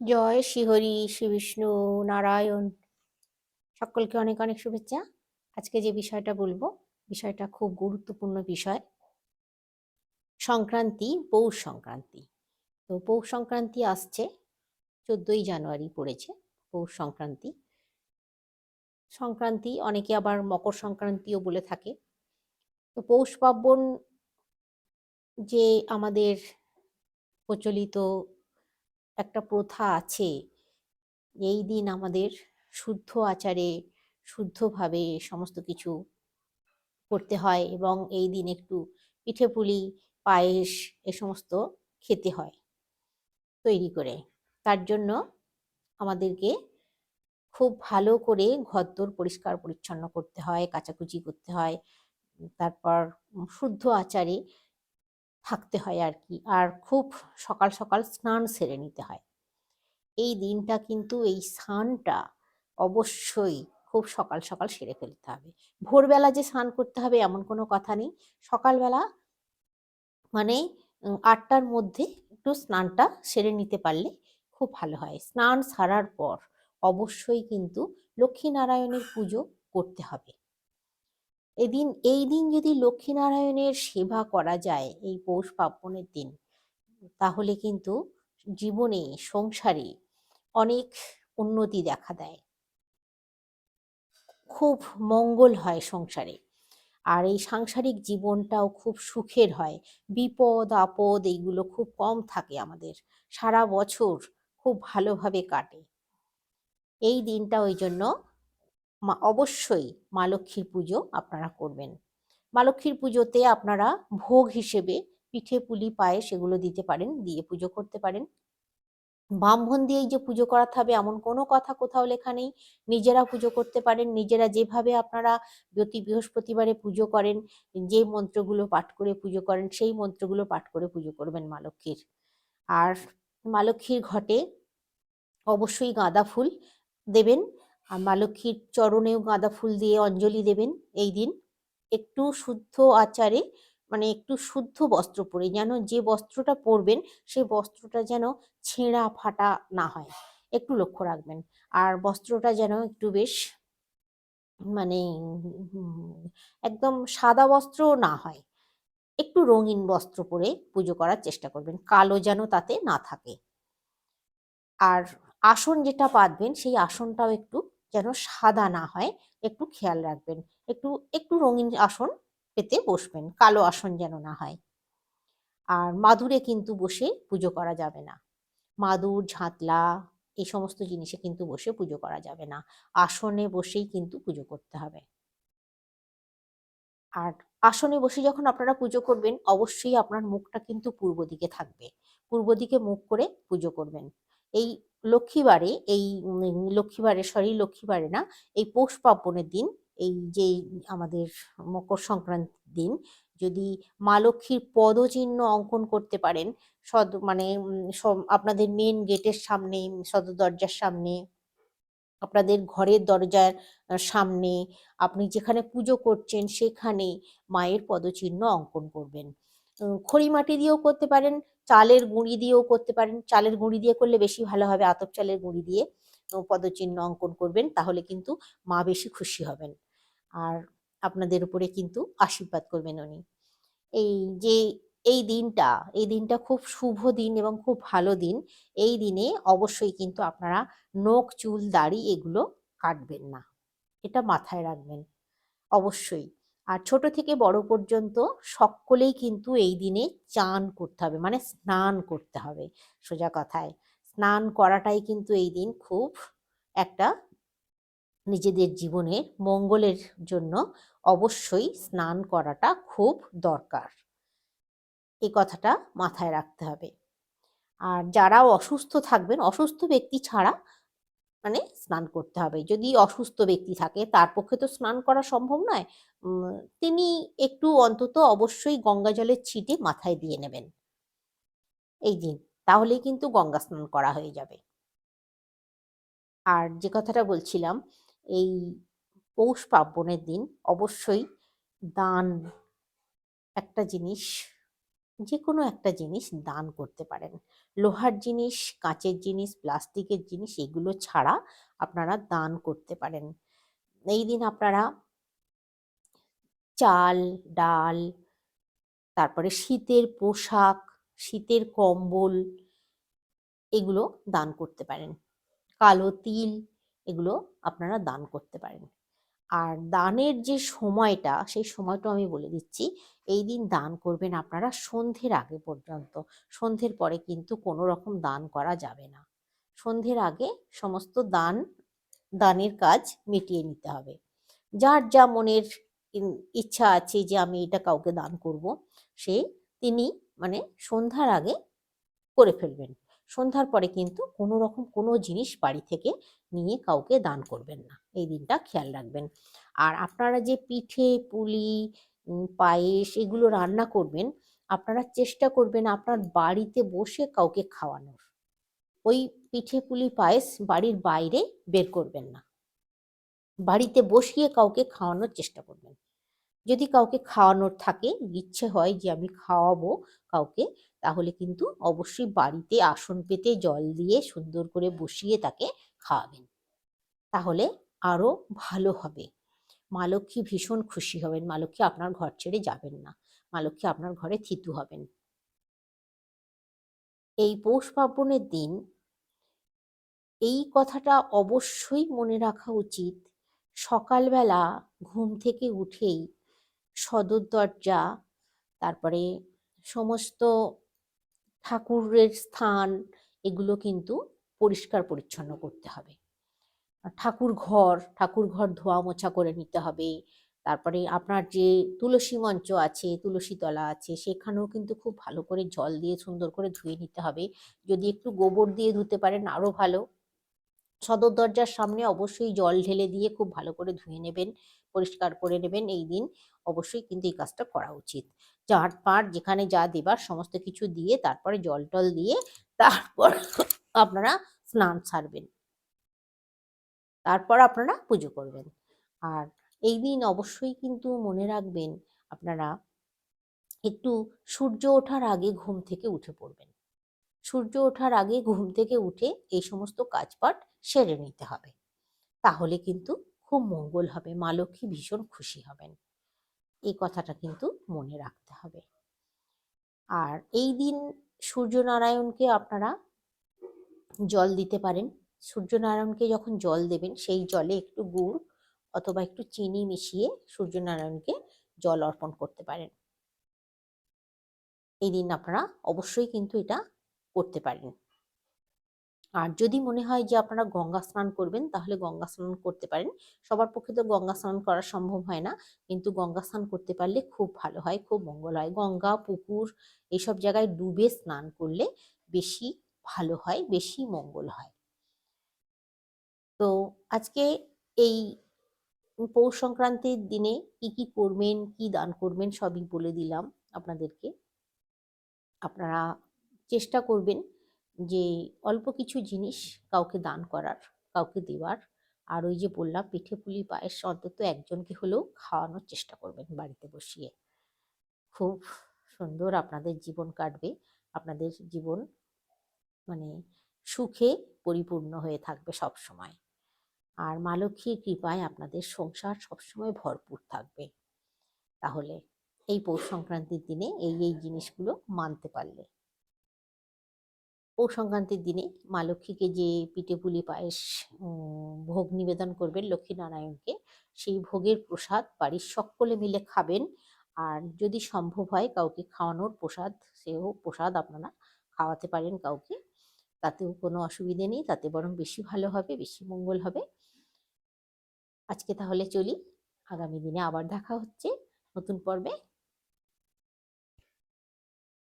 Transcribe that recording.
জয় শ্রীহরি শ্রী বিষ্ণু নারায়ণ। সকলকে অনেক অনেক শুভেচ্ছা। আজকে যে বিষয়টা বলব, বিষয়টা খুব গুরুত্বপূর্ণ বিষয়। সংক্রান্তি, পৌষ সংক্রান্তি। তো পৌষ সংক্রান্তি আসছে, চোদ্দই জানুয়ারি পড়েছে পৌষ সংক্রান্তি। সংক্রান্তি অনেকে আবার মকর সংক্রান্তিও বলে থাকে। তো পৌষ পার্বণ যে আমাদের প্রচলিত একটা প্রথা আছে। এই দিন আমাদের শুদ্ধ আচারে শুদ্ধভাবে সমস্ত কিছু করতে হয় এবং এই দিন একটু পিঠে পুলি পায়েস এ সমস্ত খেতে হয় তৈরি করে। তার জন্য আমাদেরকে খুব ভালো করে ঘরদোর পরিষ্কার পরিচ্ছন্ন করতে হয়, কাচাকুচি করতে হয়, তারপর শুদ্ধ আচারে থাকতে হয় আর কি। আর খুব সকাল সকাল স্নান সেরে নিতে হয়। এই দিনটা কিন্তু এই স্নানটা অবশ্যই খুব সকাল সকাল সেরে ফেলতে হবে। ভোরবেলা যে স্নান করতে হবে এমন কোনো কথা নেই। সকালবেলা মানে আটটার মধ্যে একটু স্নানটা সেরে নিতে পারলে খুব ভালো হয়। স্নান সারার পর অবশ্যই কিন্তু লক্ষ্মীনারায়ণের পুজো করতে হবে। এদিন, এই দিন যদি লক্ষ্মীনারায়ণের সেবা করা যায়, এই পৌষ পার্বণের দিন, তাহলে কিন্তু জীবনে, সংসারে অনেক উন্নতি দেখা দেয়। খুব মঙ্গল হয় সংসারে। আর এই সাংসারিক জীবনটাও খুব সুখের হয়। বিপদ, আপদ এইগুলো খুব কম থাকে আমাদের। সারা বছর খুব ভালোভাবে কাটে। এই দিনটা ওই জন্য মা, অবশ্যই মা লক্ষ্মীর পুজো আপনারা করবেন। মা লক্ষ্মীর পুজোতে আপনারা ভোগ হিসেবে পিঠে, পুলি পায়ে সেগুলো দিতে পারেন, দিয়ে পুজো করতে পারেন। ব্রাহ্মণ দিয়েই যে পুজো করাতে হবে এমন কোনো কথা কোথাও লেখা নেই। নিজেরা পুজো করতে পারেন, নিজেরা যেভাবে আপনারা প্রতি বৃহস্পতিবারে পুজো করেন, যে মন্ত্রগুলো পাঠ করে পুজো করেন, সেই মন্ত্রগুলো পাঠ করে পুজো করবেন মা লক্ষ্মীর। আর মা লক্ষ্মীর ঘটে অবশ্যই গাঁদা ফুল দেবেন মা লক্ষ্মীর চরণেও গাঁদা ফুল দিয়ে অঞ্জলি দেবেন এই দিন। একটু শুদ্ধ আচারে মানে একটু শুদ্ধ বস্ত্র পরে যেন যে বস্ত্রটা পরবেন, সেই বস্ত্রটা যেন ছেঁড়া ফাটা না হয়। একটু লক্ষ্য রাখবেন। আর বস্ত্রটা যেন একটু বেশ মানে একদম সাদা বস্ত্র না হয়, একটু রঙিন বস্ত্র পরে পুজো করার চেষ্টা করবেন, কালো যেন তাতে না থাকে। আর আসন যেটা পাতবেন সেই আসনটাও একটু যেন সাদা না হয়, একটু খেয়াল রাখবেন। একটু একটু রঙিন আসন পেতে বসবেন, কালো আসন যেন না হয়। আর মাদুরে কিন্তু বসে পুজো করা যাবে না। মাদুর, ঝাঁতলা এই সমস্ত জিনিসে কিন্তু বসে পুজো করা যাবে না। আসনে বসেই কিন্তু পুজো করতে হবে। আর আসনে বসে যখন আপনারা পুজো করবেন, অবশ্যই আপনার মুখটা কিন্তু পূর্ব দিকে থাকবে। পূর্ব দিকে মুখ করে পুজো করবেন। এই লক্ষ্মীবারে এই লক্ষ্মীবারে, সরি, লক্ষ্মীবারে না, এই পৌষ পার্বণের দিন, এই যে আমাদের মকর সংক্রান্তির দিন, যদি মা লক্ষ্মীর পদচিহ্ন অঙ্কন করতে পারেন, সদ মানে আপনাদের মেন গেটের সামনে, সদর দরজার সামনে, আপনাদের ঘরের দরজার সামনে, আপনি যেখানে পুজো করছেন সেখানে মায়ের পদচিহ্ন অঙ্কন করবেন। খড়ি মাটি দিয়েও করতে পারেন চালের গুঁড়ি দিয়েও করতে পারেন। চালের গুঁড়ি দিয়ে করলে বেশি ভালো হবে আতপ চালের গুঁড়ি দিয়ে। পদচিহ্ন অঙ্কন করবেন, তাহলে কিন্তু মা বেশি খুশি হবেন। আর আপনাদের উপরে কিন্তু আশীর্বাদ করবেন উনি। এই যে, এই দিনটা এই দিনটা খুব শুভ দিন এবং খুব ভালো দিন। এই দিনে অবশ্যই কিন্তু আপনারা নখ, চুল, দাড়ি এগুলো কাটবেন না। এটা মাথায় রাখবেন। অবশ্যই। আর ছোট থেকে বড় পর্যন্ত সকলেই কিন্তু এই দিনে চান করতে হবে মানে স্নান করতে হবে। সোজা কথায়, স্নান করাটাই কিন্তু এই দিন খুব একটা নিজেদের জীবনের মঙ্গলের জন্য অবশ্যই স্নান করাটা খুব দরকার। এই কথাটা মাথায় রাখতে হবে। আর যারা অসুস্থ থাকবেন, অসুস্থ ব্যক্তি ছাড়া মানে স্নান করতে হবে। যদি অসুস্থ ব্যক্তি থাকে, তার পক্ষে তো স্নান করা সম্ভব নয় তিনি একটু অন্তত অবশ্যই গঙ্গা জলের ছিটে মাথায় দিয়ে নেবেন। এই দিন, তাহলেই কিন্তু গঙ্গা স্নান করা হয়ে যাবে। আর যে কথাটা বলছিলাম, এই পৌষ পার্বণের দিন অবশ্যই দান একটা জিনিস যে কোনো একটা জিনিস দান করতে পারেন। লোহার জিনিস, কাঁচের জিনিস, প্লাস্টিকের জিনিস এগুলো ছাড়া আপনারা দান করতে পারেন। এই দিন আপনারা চাল, ডাল, তারপরে শীতের পোশাক, শীতের কম্বল এগুলো দান করতে পারেন। কালো তিল এগুলো আপনারা দান করতে পারেন। আর দানের যে সময়টা, সেই সময়টা আমি বলে দিচ্ছি। এই দিন দান করবেন আপনারা সন্ধ্যের আগে পর্যন্ত। সন্ধ্যের পরে কিন্তু কোনো রকম দান করা যাবে না। সন্ধ্যের আগে সমস্ত দান, দানের কাজ মিটিয়ে নিতে হবে। যার যা মনের ইচ্ছা আছে যে আমি এটা কাউকে দান করব, সে তিনি মানে সন্ধ্যার আগে করে ফেলবেন। সন্ধ্যার পরে কিন্তু কোনো রকম কোনো জিনিস বাড়ি থেকে নিয়ে কাউকে দান করবেন না। এই দিনটা খেয়াল রাখবেন। আর আপনারা যে পিঠে, পুলি পায়েস এগুলো রান্না করবেন, আপনারা চেষ্টা করবেন আপনার বাড়িতে বসে কাউকে খাওয়ানোর। ওই পিঠে, পুলি, পায়েস বাড়ির বাইরে বের করবেন না। বাড়িতে বসিয়ে কাউকে খাওয়ানোর চেষ্টা করবেন। যদি কাউকে খাওয়ানোর থাকে, ইচ্ছে হয় যে আমি খাওয়াবো কাউকে, তাহলে কিন্তু অবশ্যই বাড়িতে আসন পেতে জল দিয়ে সুন্দর করে বসিয়ে তাকে খাওয়াবেন। তাহলে আরও ভালো হবে। মা লক্ষ্মী ভীষণ খুশি হবেন। মা লক্ষ্মী আপনার ঘর ছেড়ে যাবেন না। মা লক্ষ্মী আপনার ঘরে থিতু হবেন। এই পৌষ পার্বণের দিন এই কথাটা অবশ্যই মনে রাখা উচিত। সকালবেলা ঘুম থেকে উঠেই সদর দরজা, তারপরে সমস্ত ঠাকুরের স্থান, এগুলো কিন্তু পরিষ্কার পরিচ্ছন্ন করতে হবে। ঠাকুর ঘর ঠাকুর ঘর ধোয়া মোছা করে নিতে হবে। তারপরে আপনার যে তুলসী মঞ্চ আছে, তুলসী তলা আছে, সেখানেও কিন্তু খুব ভালো করে জল দিয়ে সুন্দর করে ধুয়ে নিতে হবে। যদি একটু গোবর দিয়ে ধুতে পারেন, আরও ভালো। সদর দরজার সামনে অবশ্যই জল ঢেলে দিয়ে খুব ভালো করে ধুয়ে নেবেন, পরিষ্কার করে নেবেন এই দিন। অবশ্যই কিন্তু এই কাজটা করা উচিত। চাট পাট যেখানে যা দেবার সমস্ত কিছু দিয়ে তারপরে জল টল দিয়ে তারপর আপনারা স্নান ছাড়বেন তারপর আপনারা পুজো করবেন। আর এই দিন অবশ্যই কিন্তু মনে রাখবেন, আপনারা একটু সূর্য ওঠার আগে ঘুম থেকে উঠে পড়বেন। সূর্য ওঠার আগে ঘুম থেকে উঠে এই সমস্ত কাজপাট সেরে নিতে হবে। তাহলে কিন্তু খুব মঙ্গল হবে, মা লক্ষ্মী ভীষণ খুশি হবেন। এই কথাটা কিন্তু মনে রাখতে হবে। আর এই দিন সূর্যনারায়ণকে আপনারা জল দিতে পারেন। সূর্যনারায়ণকে যখন জল দেবেন, সেই জলে একটু গুড় অথবা একটু চিনি মিশিয়ে সূর্যনারায়ণকে জল অর্পণ করতে পারেন। এই দিন আপনারা অবশ্যই কিন্তু এটা করতে পারেন। আর যদি মনে হয় যে আপনারা গঙ্গা স্নান করবেন, তাহলে গঙ্গা স্নান করতে পারেন। সবার পক্ষে তো গঙ্গা স্নান করা সম্ভব হয় না, কিন্তু গঙ্গা স্নান করতে পারলে খুব ভালো হয়, খুব মঙ্গল হয়। গঙ্গা, পুকুর এইসব জায়গায় ডুবে স্নান করলে বেশি ভালো হয়, বেশি মঙ্গল হয়। তো আজকে এই পৌষ সংক্রান্তির দিনে কি কি করবেন, কি দান করবেন সবই বলে দিলাম আপনাদেরকে। আপনারা চেষ্টা করবেন যে অল্প কিছু জিনিস কাউকে দান করার, কাউকে দেওয়ার। আর ওই যে বললাম, পিঠে পুলি, পায়েস অন্তত একজনকে হলেও খাওয়ানোর চেষ্টা করবেন বাড়িতে বসিয়ে। খুব সুন্দর আপনাদের জীবন কাটবে। আপনাদের জীবন মানে সুখে পরিপূর্ণ হয়ে থাকবে সব সময় আর মা লক্ষ্মীর কৃপায় আপনাদের সংসার সবসময় ভরপুর থাকবে। তাহলে এই পৌষ সংক্রান্তির দিনে এই এই জিনিসগুলো মানতে পারলে। পৌষ সংক্রান্তির দিনে মা লক্ষ্মীকে যে পিঠে পুলি পায়েস ভোগ নিবেদন করবেন লক্ষ্মীনারায়ণকে, সেই ভোগের প্রসাদ বাড়ির সকলে মিলে খাবেন। আর যদি সম্ভব হয় কাউকে খাওয়ানোর প্রসাদ, সেও প্রসাদ আপনারা খাওয়াতে পারেন কাউকে। তাতেও কোনো অসুবিধে নেই, তাতে বরং বেশি ভালো হবে, বেশি মঙ্গল হবে। আজকে তাহলে চলি। আগামী দিনে আবার দেখা হচ্ছে নতুন পর্বে।